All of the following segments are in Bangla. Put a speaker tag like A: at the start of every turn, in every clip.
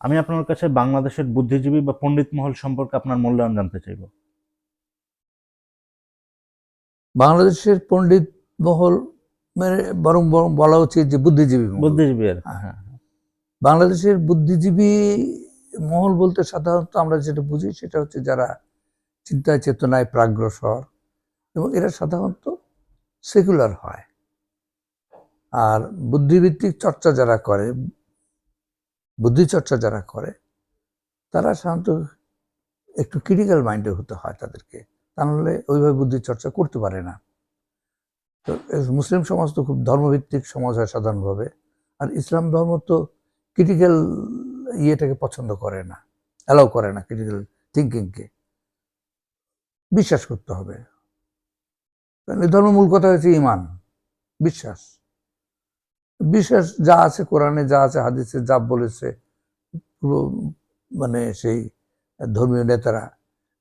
A: আমি আপনার কাছে বাংলাদেশের বুদ্ধিজীবী বা পণ্ডিত মহল সম্পর্কে আপনার মূল্যায়ন জানতে চাইব।
B: বাংলাদেশের পণ্ডিত মহল মানে বরং বরং বলা উচিত যে বুদ্ধিজীবী
A: বুদ্ধিজীবী আর কি, হ্যাঁ।
B: বাংলাদেশের বুদ্ধিজীবী মহল বলতে সাধারণত আমরা যেটা বুঝি সেটা হচ্ছে যারা চিন্তায় চেতনায় প্রাগ্রসর এবং এরা সাধারণত সেকুলার হয়। আর বুদ্ধিভিত্তিক চর্চা যারা করে বুদ্ধি চর্চা যারা করে, তারা সাধারণত একটু ক্রিটিক্যাল মাইন্ডের হতে হয় তাদেরকে। তা নাহলে ওইভাবে বুদ্ধিচর্চা করতে পারে না। তো মুসলিম সমাজ তো খুব ধর্মভিত্তিক সমাজ হয় সাধারণভাবে। আর ইসলাম ধর্ম তো ক্রিটিক্যাল ইয়েটাকে পছন্দ করে না অ্যালাউ করে না ক্রিটিক্যাল থিঙ্কিংকে বিশ্বাস করতে হবে। কারণ এই ধর্মের মূল কথা হচ্ছে ইমান, বিশ্বাস। বিশ্বাস যা আছে কোরআনে, যা আছে হাদিসে, যা বলেছে, পুরো মানে সেই ধর্মীয় নেতারা,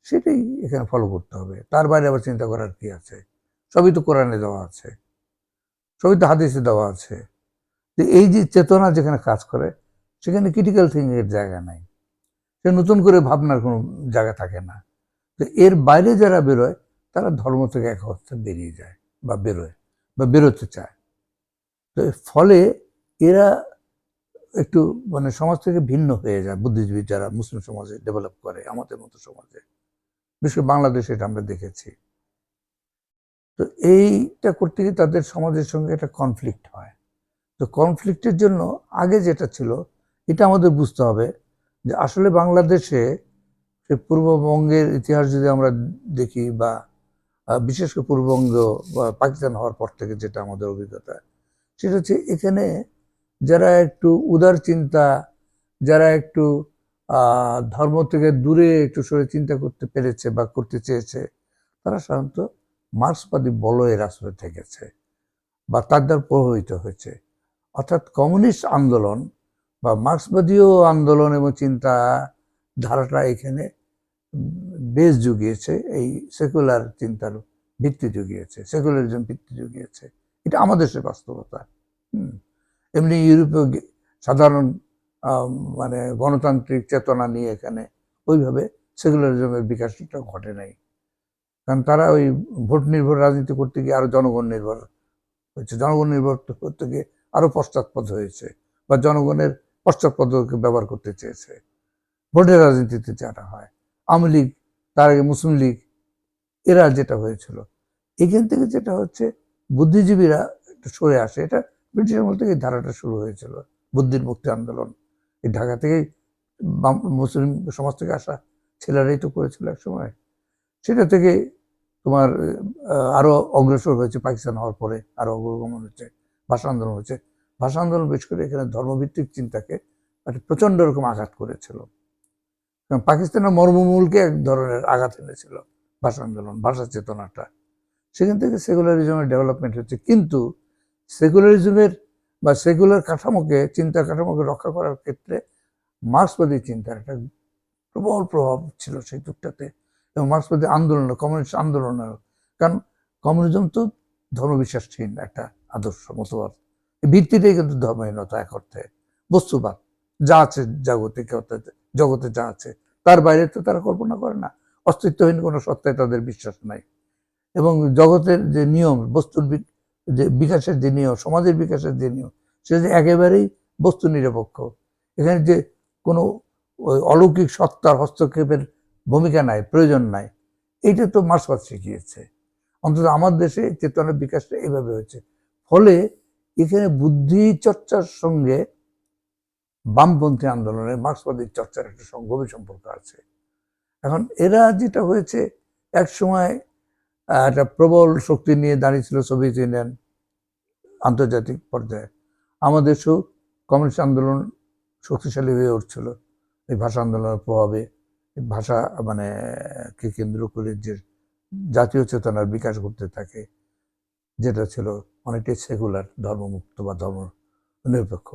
B: সেটাই এখানে ফলো করতে হবে। তার বাইরে আবার চিন্তা করার কি আছে? সবই তো কোরআনে দেওয়া আছে। সবই তো হাদিসে দেওয়া আছে। যে এই যে চেতনা যেখানে কাজ করে, সেখানে ক্রিটিক্যাল থিঙ্কিং এর জায়গা নাই। সে নতুন করে ভাবনার কোনো জায়গা থাকে না। তো এর বাইরে যারা বেরোয়, তারা ধর্ম থেকে এক অর্থে বেরিয়ে যায় বা বেরোয়, বা বেরোতে চায়। তো ফলে এরা একটু মানে সমাজ থেকে ভিন্ন হয়ে যায়, বুদ্ধিজীবী যারা মুসলিম সমাজে ডেভেলপ করে, আমাদের মতো সমাজে। বিশেষ করে বাংলাদেশে এটা আমরা দেখেছি। তো এইটা করতে গিয়ে তাদের সমাজের সঙ্গে একটা কনফ্লিক্ট হয়। তো কনফ্লিক্টের জন্য আগে যেটা ছিল, এটা আমাদের বুঝতে হবে যে আসলে বাংলাদেশে সে পূর্ববঙ্গের ইতিহাস যদি আমরা দেখি বা বিশেষ করে পূর্ববঙ্গ বা পাকিস্তান হওয়ার পর থেকে যেটা আমাদের অভিজ্ঞতা সেটা হচ্ছে এখানে যারা একটু উদার চিন্তা, যারা একটু ধর্ম থেকে দূরে একটু সরে চিন্তা করতে পেরেছে বা করতে চেয়েছে, তারা সাধারণত মার্ক্সবাদী বলয়ের আশ্রয় থেকেছে বা তার দ্বারা প্রভাবিত হয়েছে। অর্থাৎ কমিউনিস্ট আন্দোলন বা মার্ক্সবাদীয় আন্দোলন এবং চিন্তা ধারাটা এখানে বেশ জুগিয়েছে, এই সেকুলার চিন্তার ভিত্তি জুগিয়েছে, সেকুলারিজম ভিত্তি জুগিয়েছে। এটা আমাদের দেশের বাস্তবতা। এমনি ইউরোপে সাধারণ মানে গণতান্ত্রিক চেতনা নিয়ে এখানে ওইভাবে সেকুলারিজমের বিকাশটা ঘটে নাই। কারণ তারা ওই ভোট নির্ভর রাজনীতি করতে গিয়ে আরও জনগণ নির্ভর হয়েছে। জনগণ নির্ভর করতে গিয়ে আরও পশ্চাৎপদ হয়েছে বা জনগণের পশ্চাৎপদকে ব্যবহার করতে চেয়েছে। ভোটের রাজনীতিতে যারা হয়, আওয়ামী লীগ, তার আগে মুসলিম লীগ, এরা যেটা হয়েছিল। এখান থেকে যেটা হচ্ছে বুদ্ধিজীবীরা সরে আসে। এটা ব্রিটিশ আমল থেকে এই ধারাটা শুরু হয়েছিল, বুদ্ধির মুক্তি আন্দোলন। এই ঢাকা থেকেই মুসলিম সমাজ থেকে আসা ছেলেরাই তো করেছিল এক সময় সেটা থেকে তোমার আরও অগ্রসর হয়েছে পাকিস্তান হওয়ার পরে আরও অগ্রগমন হচ্ছে ভাষা আন্দোলন হচ্ছে ভাষা আন্দোলন বেশ করে এখানে ধর্মভিত্তিক চিন্তাকে একটা প্রচণ্ড রকম আঘাত করেছিল। পাকিস্তানের মর্মমূলকে এক ধরনের আঘাত এনেছিল ভাষা আন্দোলন, ভাষা চেতনাটা। সেখান থেকে সেকুলারিজমের ডেভেলপমেন্ট হচ্ছে। কিন্তু সেকুলারিজমের বা সেকুলার কাঠামোকে চিন্তা কাঠামোকে রক্ষা করার ক্ষেত্রে মার্ক্সবাদী চিন্তার একটা প্রবল প্রভাব ছিল সেই যুগটাতে। এবং মার্ক্সবাদী আন্দোলন কমিউনিস্ট আন্দোলনের কারণ কমিউনিজম তো ধর্মবিশ্বাসহীন একটা আদর্শ, মতবাদ। এই ভিত্তিটাই কিন্তু ধর্মহীনতা এক অর্থে। বস্তুবাদ, যা আছে জাগতিক জগতে যা আছে, তার বাইরে তো তারা কল্পনা করে না। অস্তিত্বহীন কোনো সত্তায় তাদের বিশ্বাস নাই। এবং জগতের যে নিয়ম, বস্তুর যে বিকাশের যে নিয়ম, সমাজের বিকাশের যে নিয়ম, সেটা যে একেবারেই বস্তু নিরপেক্ষ। এখানে যে কোনো অলৌকিক সত্তার হস্তক্ষেপের ভূমিকা নাই, প্রয়োজন নাই, এইটা তো মার্ক্সবাদ শিখিয়েছে। অন্তত আমার দেশে চেতনার বিকাশটা এইভাবে হয়েছে। ফলে এখানে বুদ্ধি চর্চার সঙ্গে বামপন্থী আন্দোলনের মার্ক্সবাদী চর্চার একটা গভীর সম্পর্ক আছে। এখন এরা যেটা হয়েছে, এক সময় একটা প্রবল শক্তি নিয়ে দাঁড়িয়েছিল সোভিয়েত ইউনিয়ন আন্তর্জাতিক পর্যায়ে। আমাদের দেশেও কমিউনিস্ট আন্দোলন শক্তিশালী হয়ে উঠছিল। এই ভাষা আন্দোলনের প্রভাবে ভাষা মানে কে কেন্দ্র করে যে জাতীয় চেতনার বিকাশ ঘটতে থাকে, যেটা ছিল অনেকটাই সেকুলার, ধর্মমুক্ত বা ধর্ম নিরপেক্ষ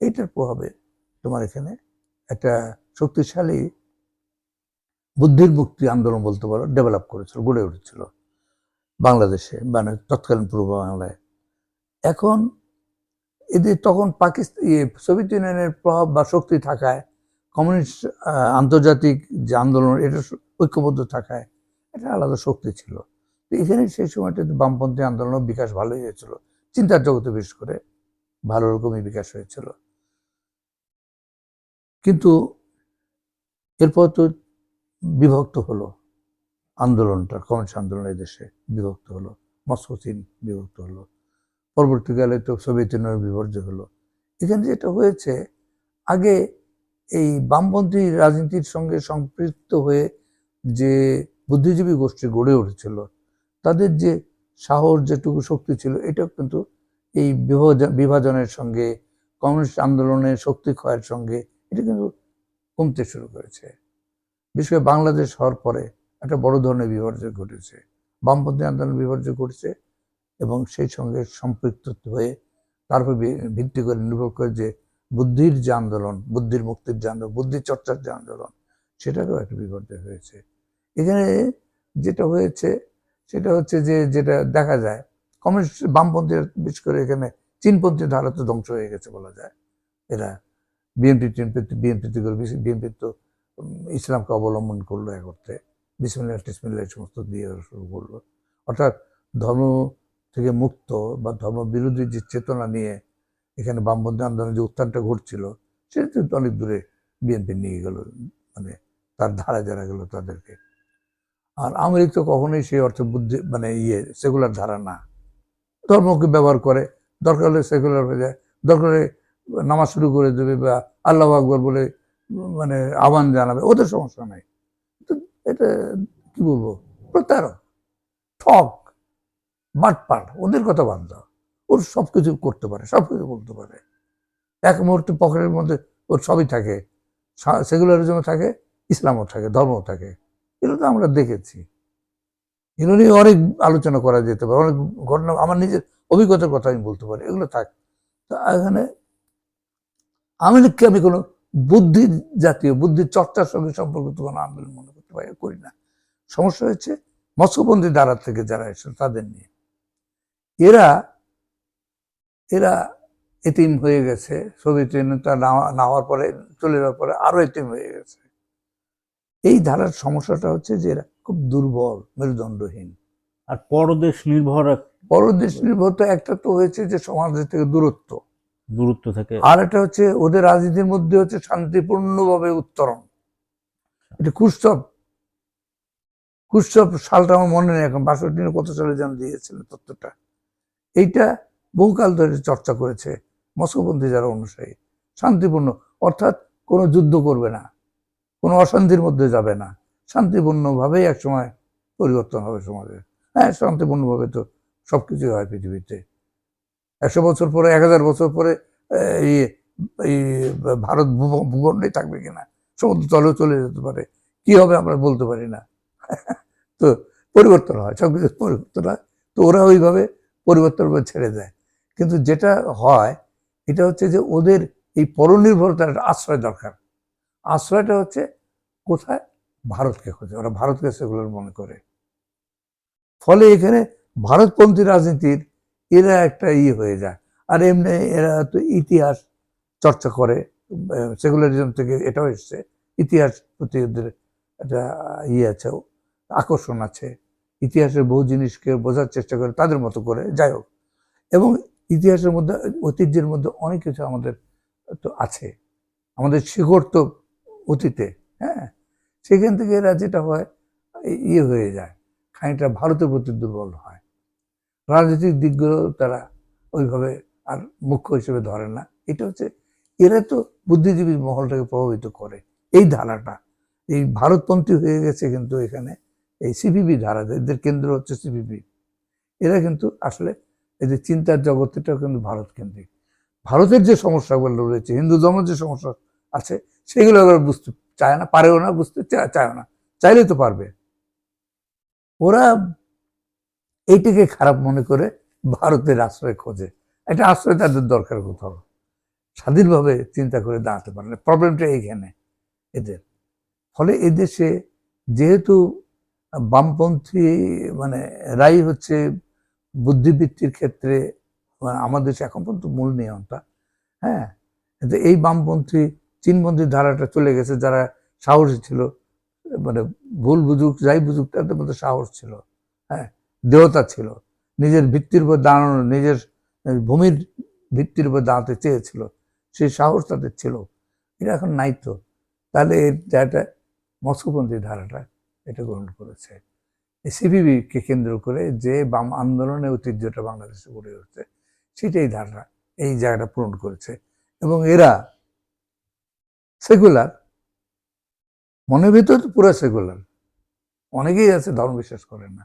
B: এইটার প্রভাবে তোমার এখানে একটা শক্তিশালী বুদ্ধির মুক্তি আন্দোলন বলতে পারো ডেভেলপ করেছিল, গড়ে উঠেছিল। বাংলাদেশে মানে তৎকালীন পূর্ব বাংলায়। এখন এদের তখন পাকিস্তান সোভিয়েত ইউনিয়নের প্রভাব বা শক্তি থাকায়, কমিউনিস্ট আন্তর্জাতিক যে আন্দোলন, এটা ঐক্যবদ্ধ থাকায় এটা আলাদা শক্তি ছিল। তো এখানে সেই সময়টাতে বামপন্থী আন্দোলনের বিকাশ ভালোই হয়েছিল। চিন্তার জগতে বিশেষ করে ভালো রকমই বিকাশ হয়েছিল। কিন্তু এরপর তো বিভক্ত হলো। আন্দোলনটা, কমিউনিস্ট আন্দোলন দেশে বিভক্ত হলো, মস্কো, চীন বিভক্ত হলো, পরবর্তীকালে তো সোভিয়েত ইউনিয়ন বিভর্য হলো। এখানে যেটা হয়েছে, আগে এই বামপন্থী রাজনীতির সঙ্গে সম্পৃক্ত হয়ে যে বুদ্ধিজীবী গোষ্ঠী গড়ে উঠেছিল, তাদের যে সাহস, যেটুকু শক্তি ছিল এটা কিন্তু এই বিভাজন- বিভাজনের সঙ্গে, কমিউনিস্ট আন্দোলনের শক্তি ক্ষয়ের সঙ্গে, এটা কিন্তু কমতে শুরু করেছে। বিশেষ করে বাংলাদেশ হওয়ার পরে একটা বড় ধরনের বিপর্যয় ঘটেছে। বামপন্থী আন্দোলন বিভাজন ঘটেছে এবং সেই সঙ্গে সম্পৃক্ত হয়ে তারপর ভিত্তি করে নির্ভর করে যে বুদ্ধির যে আন্দোলন, বুদ্ধির মুক্তির যে আন্দোলন, বুদ্ধি চর্চার যে আন্দোলন সেটারও একটা বিপর্যয় হয়েছে। এখানে যেটা হয়েছে, সেটা হচ্ছে যে, যেটা দেখা যায়, কমিউনিস্ট বামপন্থী বিশেষ করে এখানে চীনপন্থী ধারা তো ধ্বংস হয়ে গেছে বলা যায়। এরা বিএনপি টিএনপি বিএনপি করে বিএনপি তো ইসলামকে অবলম্বন করল এক অর্থে। বিসমিল্লাহ, টিসমিল্লাহ এই সমস্ত দিয়ে শুরু করল। অর্থাৎ ধর্ম থেকে মুক্ত বা ধর্ম বিরোধী যে চেতনা নিয়ে এখানে বামপন্থী আন্দোলনের যে উত্থানটা ঘটছিল, সেটা কিন্তু অনেক দূরে বিএনপি নিয়ে গেল মানে তার ধারা যারা গেল তাদেরকে। আর আমেরিক তো কখনোই সেই অর্থ বুদ্ধি মানে ইয়ে সেকুলার ধারা না। ধর্মকে ব্যবহার করে, দরকার হলে সেকুলার হয়ে যায়, দরকার হলে নামাজ শুরু করে দেবে বা আল্লাহ আকবর বলে মানে আহ্বান জানাবে, ওদের সমস্যা নাই। এটা কি বলব? প্রতারক ঠক বাটপাট, ওদের কথা দাও। ওর সব কিছু করতে পারে সব কিছু বলতে পারে। এক মুহূর্তে পকেটের মধ্যে ওর সবই থাকে। সেগুলারিজমও থাকে, ইসলামও থাকে, ধর্মও থাকে। এগুলো তো আমরা দেখেছি। এগুলো নিয়ে অনেক আলোচনা করা যেতে পারে, অনেক ঘটনা, আমার নিজের অভিজ্ঞতার কথা আমি বলতে পারি, এগুলো থাক। তো এখানে আমি লিখকে আমি কোনো বুদ্ধি জাতীয় বুদ্ধির চর্চার সঙ্গে সম্পর্কিত কোনো আন্দোলন মনে করতে পারি করি না। সমস্যা হচ্ছে মৎস্যবন্দী দ্বারা থেকে যারা এসে তাদের নিয়ে। এরা এরা এতিম হয়ে গেছে সোভিয়েত ইউনিয়নটা না- না হওয়ার পরে চলে যাওয়ার পরে আরও এতিম হয়ে গেছে। এই ধারার সমস্যাটা হচ্ছে যে এরা খুব দুর্বল মেরুদণ্ডহীন।
A: আর পরদেশ নির্ভর
B: পরদেশ নির্ভরতা একটা তো হয়েছে যে সমাজের থেকে দূরত্ব।
A: দূরত্ব থেকে।
B: আর একটা হচ্ছে ওদের রাজনীতির মধ্যে হচ্ছে শান্তিপূর্ণভাবে উত্তরণ। এটা কুস্তব কুস্তব সালটা আমার মনে নেই এখন, বাষট্টি কত সালে যেন দিয়েছিলেন তত্ত্বটা। এইটা বহুকাল ধরে চর্চা করেছে মস্কোপন্থী যারা অনুসারী। শান্তিপূর্ণ, অর্থাৎ কোনো যুদ্ধ করবে না, কোনো অশান্তির মধ্যে যাবে না। শান্তিপূর্ণভাবেই একসময় পরিবর্তন হবে সমাজে। হ্যাঁ শান্তিপূর্ণভাবে তো সব কিছুই হয় পৃথিবীতে। একশো বছর পরে, এক হাজার বছর পরে এই এই, ভারত ভূখণ্ডে থাকবে কিনা? সমুদ্র তলেও চলে যেতে পারে। কি হবে আমরা বলতে পারি না। তো পরিবর্তন হয়, সব কিছু পরিবর্তন হয়। তো ওরা ওইভাবে পরিবর্তন ছেড়ে দেয়। কিন্তু যেটা হয়, এটা হচ্ছে যে ওদের এই পরনির্ভরতার একটা আশ্রয় দরকার। আশ্রয়টা হচ্ছে কোথায়? ভারতকে খোঁজে। ওরা ভারতকে সেগুলোর মনে করে। ফলে এখানে ভারতপন্থী রাজনীতির এরা একটা ইয়ে হয়ে যায়। আর এমনি এরা তো ইতিহাস চর্চা করে, সেকুলারিজম থেকে এটাও এসছে। ইতিহাস প্রতি একটা ইয়ে আছে। আকর্ষণ আছে। ইতিহাসের বহু জিনিসকে বোঝার চেষ্টা করে তাদের মতো করে, যাই হোক। এবং ইতিহাসের মধ্যে, ঐতিহ্যের মধ্যে অনেক কিছু আমাদের তো আছে। আমাদের শিকড় তো অতীতে হ্যাঁ? সেখান থেকে এরা যেটা হয় ইয়ে হয়ে যায়। খানিকটা ভারতের প্রতি দুর্বল হয়। রাজনৈতিক দিকগুলো তারা ওইভাবে আর মুখ্য হিসেবে ধরে না। এটা হচ্ছে, এরা তো বুদ্ধিজীবী মহলটাকে প্রভাবিত করে। এই ধারাটা, এই ভারতপন্থী হয়ে গেছে কিন্তু এখানে। এই সিপিবি ধারা, এদের কেন্দ্র হচ্ছে সিপিবি এরা কিন্তু আসলে এদের চিন্তার জগৎটাও কিন্তু ভারত কেন্দ্রিক। ভারতের যে সমস্যাগুলো রয়েছে, হিন্দু ধর্মের যে সমস্যা আছে, সেগুলো এবার বুঝতে চায় না, পারেও না, বুঝতে চায় না। চাইলে তো পারবে। ওরা এইটিকে খারাপ মনে করে ভারতের আশ্রয় খোঁজে। একটা আশ্রয় তাদের দরকার কোথাও। স্বাধীনভাবে চিন্তা করে দাঁড়াতে পারে না। প্রবলেমটা এইখানে এদের। ফলে এদেশে যেহেতু বামপন্থী মানে রাই হচ্ছে বুদ্ধিবৃত্তির ক্ষেত্রে মানে আমাদের দেশে এখন পর্যন্ত মূল নিয়মটা হ্যাঁ? কিন্তু এই বামপন্থী চীনবন্দির ধারাটা চলে গেছে, যারা সাহসী ছিল মানে ভুল বুঝুক, যাই বুঝুক, তাদের মধ্যে সাহস ছিল হ্যাঁ? দেহতা ছিল, নিজের ভিত্তির উপর দাঁড়ানো, নিজের ভূমির ভিত্তির উপর দাঁড়াতে চেয়েছিল, সেই সাহস তাদের ছিল। এটা এখন নাই তো তাহলে এর জায়গাটা মস্কোপন্থী ধারাটা। এটা গ্রহণ করেছে। সিপিবিকে কেন্দ্র করে যে বাম আন্দোলনের ঐতিহ্যটা বাংলাদেশে গড়ে উঠছে, সেটাই ধারণা এই জায়গাটা পূরণ করেছে। এবং এরা সেকুলার, মনের ভিতর পুরো সেকুলার। অনেকেই আছে ধর্ম বিশ্বাস করে না।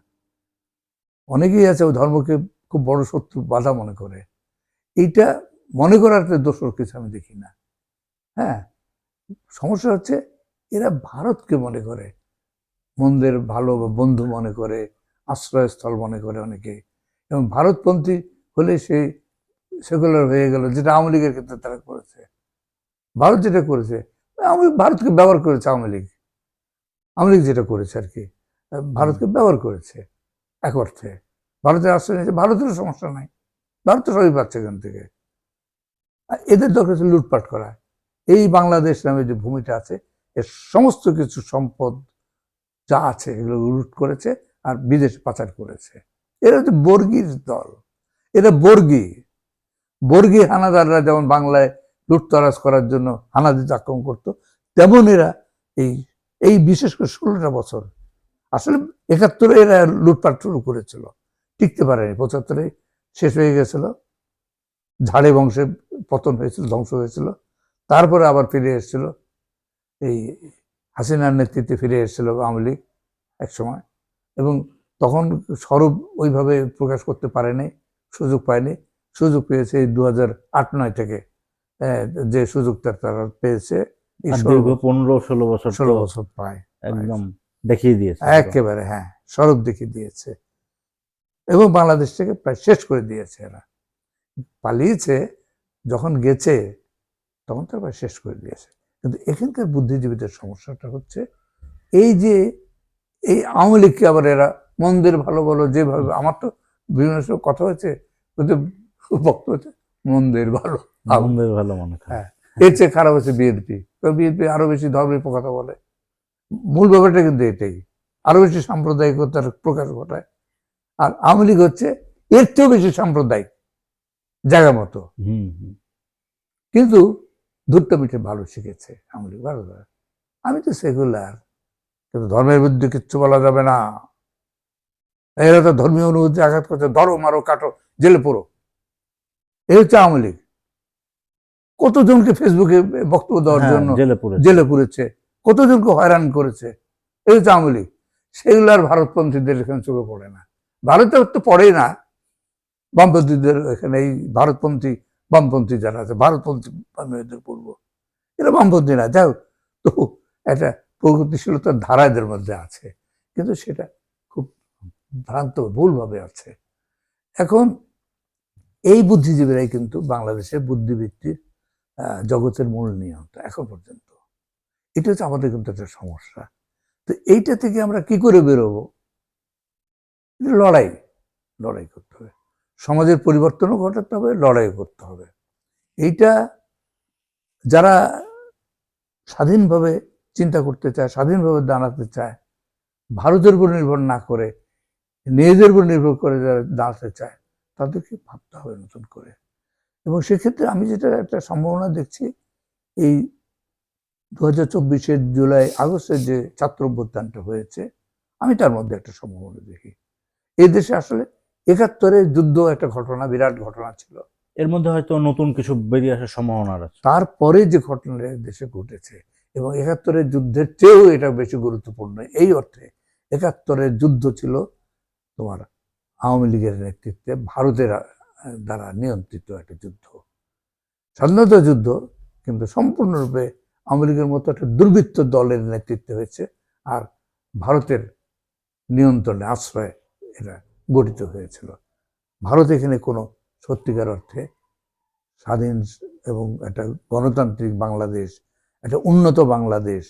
B: অনেকেই আছে ও ধর্মকে খুব বড় শত্রু বাধা মনে করে। এইটা মনে করার একটা দোষর কিছু আমি দেখি না। হ্যাঁ সমস্যা হচ্ছে এরা ভারতকে মনে করে। মন্দের ভালো বা বন্ধু মনে করে, আশ্রয়স্থল মনে করে অনেকে। এবং ভারতপন্থী হলে সে সেকুলার হয়ে গেল, যেটা আওয়ামী লীগের ক্ষেত্রে তারা করেছে। ভারত যেটা করেছে লীগ ভারতকে ব্যবহার করেছে আওয়ামী লীগ। আওয়ামী লীগ যেটা করেছে আর কি, ভারতকে ব্যবহার করেছে এক অর্থে। ভারতের আশ্রয় নিয়েছে, ভারতেরও সমস্যা নাই। ভারত তো সবই পাচ্ছে এখান থেকে। আর এদের দরকার হচ্ছে লুটপাট করা। এই বাংলাদেশ নামে যে ভূমিটা আছে, এর সমস্ত কিছু সম্পদ যা আছে এগুলো লুট করেছে আর বিদেশে পাচার করেছে। এরা হচ্ছে বর্গীর দল। এরা বর্গী। বর্গী হানাদাররা যেমন বাংলায় লুটতরাজ করার জন্য হানাদিতে আক্রমণ করতো, তেমন এরা এই এই বিশেষ করে ষোলোটা বছর, আসলে একাত্তরে এরা লুটপাট শুরু করেছিল। টিকতে পারেনি, পঁচাত্তরে শেষ হয়ে গেছিল। ঝাড়ে বংশে পতন হয়েছিল, ধ্বংস হয়েছিল। তারপরে আবার ফিরে এসেছিল। এই হাসিনার নেতৃত্বে ফিরে এসেছিল আওয়ামী লীগ এক সময় এবং তখন স্বরূপ ওইভাবে প্রকাশ করতে পারেনি সুযোগ পায়নি। সুযোগ পেয়েছে এই দু হাজার আট নয় থেকে। যে সুযোগটা তারা পেয়েছে
A: দীর্ঘ পনেরো ষোলো বছর
B: ষোলো বছর প্রায়
A: একদম দেখিয়ে দিয়েছে।
B: একেবারে হ্যাঁ স্বরূপ দেখিয়ে দিয়েছে। এবং বাংলাদেশ থেকে প্রায় শেষ করে দিয়েছে এরা। পালিয়েছে যখন গেছে তখন তারা প্রায় শেষ করে দিয়েছে। কিন্তু এখানকার বুদ্ধিজীবীদের সমস্যাটা হচ্ছে এই যে এই আওয়ামী লীগকে আবার এরা মন্দির ভালো বলো যেভাবে আমার তো বিভিন্ন সময় কথা হয়েছে হচ্ছে মন্দির ভালো।
A: আনন্দের ভালো মনে হয়
B: হ্যাঁ। এর চেয়ে খারাপ হচ্ছে বিএনপি। তো বিএনপি আরও বেশি ধর্মের কথা বলে। মূল ব্যাপারটা কিন্তু এটাই আরও বেশি সাম্প্রদায়িকতার প্রকাশ ঘটায়। আর আওয়ামী লীগ হচ্ছে এর চেয়েও বেশি সাম্প্রদায়িক জায়গা মতো। কিন্তু ধূর্ত মিটে ভালো শিখেছে লীগ। ভালো আমি তো সেকুলার কিন্তু ধর্মের বিরুদ্ধে কিচ্ছু বলা যাবে না। এরা তো ধর্মীয় অনুভূতি আঘাত করছে ধরো মারো কাটো জেলে পড়ো। এই হচ্ছে আওয়ামী লীগ। কতজনকে ফেসবুকে বক্তব্য দেওয়ার
A: হ্যাঁ,
B: জন্য
A: জেলে
B: পুরেছে কতজনকে হয়রান করেছে? এই হচ্ছে আওয়ামী লীগ। সেগুলো আর ভারতপন্থীদের এখানে চোখে পড়ে না। ভারতে তো পড়েই না। বামপন্থীদের এখানে এই ভারতপন্থী বামপন্থী যারা আছে, ভারতপন্থী বামপন্থীদের পড়ব এরা বামপন্থী না, যাই তো একটা প্রগতিশীলতার ধারা এদের মধ্যে আছে, কিন্তু সেটা খুব ভ্রান্ত, ভুলভাবে আছে। এখন এই বুদ্ধিজীবীরাই কিন্তু বাংলাদেশের বুদ্ধিবৃত্তির জগতের মূল নিয়ন্ত্রণ এখন পর্যন্ত। এটা হচ্ছে আমাদের কিন্তু একটা সমস্যা। তো এইটা থেকে আমরা কি করে বেরোবো? লড়াই লড়াই করতে হবে। সমাজের পরিবর্তনও ঘটাতে হবে লড়াই করতে হবে। এইটা যারা স্বাধীনভাবে চিন্তা করতে চায়, স্বাধীনভাবে দাঁড়াতে চায়, ভারতের উপর নির্ভর না করে, নিজেদের উপর নির্ভর করে যারা দাঁড়াতে চায়, তাদেরকে ভাবতে হবে নতুন করে। এবং সেক্ষেত্রে আমি যেটা একটা সম্ভাবনা দেখছি, এই দু হাজার চব্বিশের জুলাই আগস্টের যে ছাত্র অভ্যুত্থানটা হয়েছে, আমি তার মধ্যে একটা সম্ভাবনা দেখি। এই দেশে আসলে একাত্তরে যুদ্ধ একটা ঘটনা বিরাট ঘটনা ছিল।
A: এর মধ্যে হয়তো নতুন কিছু বেরিয়ে আসার সম্ভাবনা আছে।
B: তারপরে যে ঘটনাটা দেশে ঘটেছে এবং একাত্তরের যুদ্ধের চেয়েও এটা বেশি গুরুত্বপূর্ণ এই অর্থে একাত্তরের যুদ্ধ ছিল তোমার আওয়ামী লীগের নেতৃত্বে ভারতের দ্বারা নিয়ন্ত্রিত একটা যুদ্ধ। স্বাধীনতা যুদ্ধ কিন্তু সম্পূর্ণরূপে আওয়ামী লীগের মতো একটা দুর্বৃত্ত দলের নেতৃত্বে হয়েছে আর ভারতের নিয়ন্ত্রণে আশ্রয় এটা গঠিত হয়েছিল। ভারত এখানে কোনো সত্যিকার অর্থে স্বাধীন এবং একটা গণতান্ত্রিক বাংলাদেশ একটা উন্নত বাংলাদেশ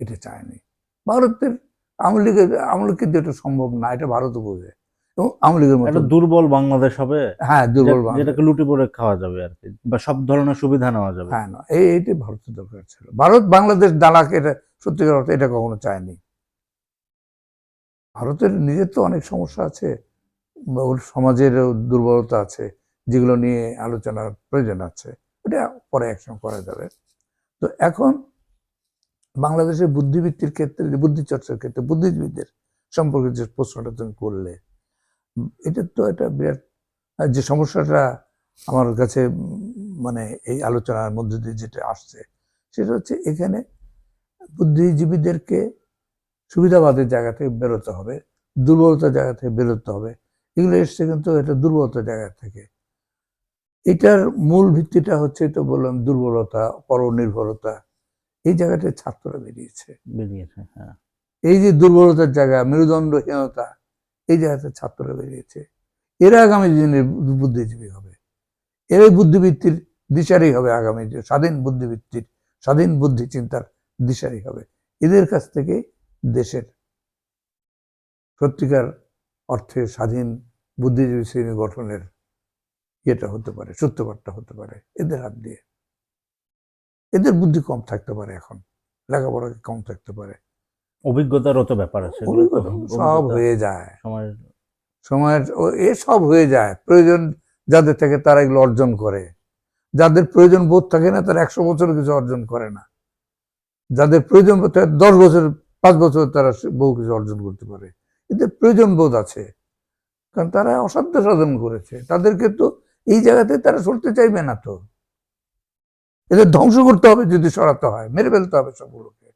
B: এটা চায়নি। ভারতের আওয়ামী লীগের আওয়ামী লীগকে এটা সম্ভব না এটা ভারতও বোঝে। এবং আওয়ামী লীগের
A: একটা দুর্বল বাংলাদেশ হবে?
B: হ্যাঁ দুর্বল।
A: যেটাকে লুটে পড়ে খাওয়া যাবে আর কি বা সব ধরনের সুবিধা নেওয়া যাবে।
B: হ্যাঁ না এই এইটি ভারতের দরকার ছিল। ভারত বাংলাদেশ দালাকে এটা সত্যিকার অর্থে এটা কখনো চায়নি। ভারতের নিজের তো অনেক সমস্যা আছে। সমাজের দুর্বলতা আছে, যেগুলো নিয়ে আলোচনার প্রয়োজন আছে। এটা পরে একসঙ্গে করা যাবে। তো এখন বাংলাদেশের বুদ্ধিবৃত্তির ক্ষেত্রে বুদ্ধি চর্চার ক্ষেত্রে, বুদ্ধিজীবীদের সম্পর্কে যে প্রশ্নটা তুমি করলে, এটা তো একটা বিরাট যে সমস্যাটা আমার কাছে মানে এই আলোচনার মধ্যে দিয়ে যেটা আসছে, সেটা হচ্ছে এখানে বুদ্ধিজীবীদেরকে সুবিধাবাদের জায়গা থেকে বেরোতে হবে, দুর্বলতার জায়গা থেকে বেরোতে হবে। এগুলো এসছে কিন্তু এটা দুর্বলতার জায়গা থেকে। এটার মূল ভিত্তিটা হচ্ছে তো বললাম দুর্বলতা পরনির্ভরতা। এই জায়গাটায় ছাত্ররা বেরিয়েছে।
A: বেরিয়েছে হ্যাঁ।
B: এই যে দুর্বলতার জায়গা মেরুদণ্ডহীনতা এই জায়গাতে ছাত্ররা বেরিয়েছে। এরা আগামী দিনের বুদ্ধিজীবী হবে। এরাই বুদ্ধিবৃত্তির দিশারি হবে আগামী যে স্বাধীন বুদ্ধিবৃত্তির স্বাধীন বুদ্ধি চিন্তার দিশারি হবে। এদের কাছ থেকে দেশের সত্যিকার অর্থে স্বাধীন বুদ্ধিজীবী শ্রেণি গঠনের ইয়েটা হতে পারে সত্যপাঠটা হতে পারে এদের হাত দিয়ে। এদের বুদ্ধি কম থাকতে পারে এখন লেখাপড়া কম থাকতে পারে।
A: অভিজ্ঞতারও তো ব্যাপার আছে।
B: সব হয়ে যায়।
A: সময়ের
B: সময়ের এ সব হয়ে যায়। প্রয়োজন যাদের থাকে তারা এগুলো অর্জন করে। যাদের প্রয়োজন বোধ থাকে না তারা একশো বছর কিছু অর্জন করে না। যাদের প্রয়োজন বোধ থাকে দশ বছর পাঁচ বছর তারা বহু কিছু অর্জন করতে পারে। এদের প্রয়োজন বোধ আছে। কারণ তারা অসাধ্য সাধন করেছে। তাদেরকে তো এই জায়গাতে তারা সরতে চাইবে না তো। এদের ধ্বংস করতে হবে যদি সরাতে হয়। মেরে ফেলতে হবে সবগুলোকে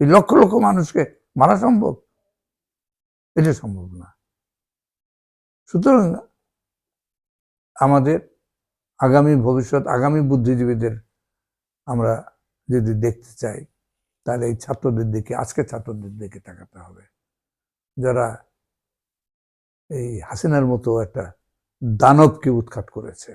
B: এই লক্ষ লক্ষ মানুষকে মারা সম্ভব? এটা সম্ভব না। সুতরাং আমাদের আগামী ভবিষ্যৎ, আগামী বুদ্ধিজীবীদের আমরা যদি দেখতে চাই, তাহলে এই ছাত্রদের দিকে আজকে ছাত্রদের দিকে তাকাতে হবে। যারা এই হাসিনার মতো একটা দানবকে উৎখাত করেছে।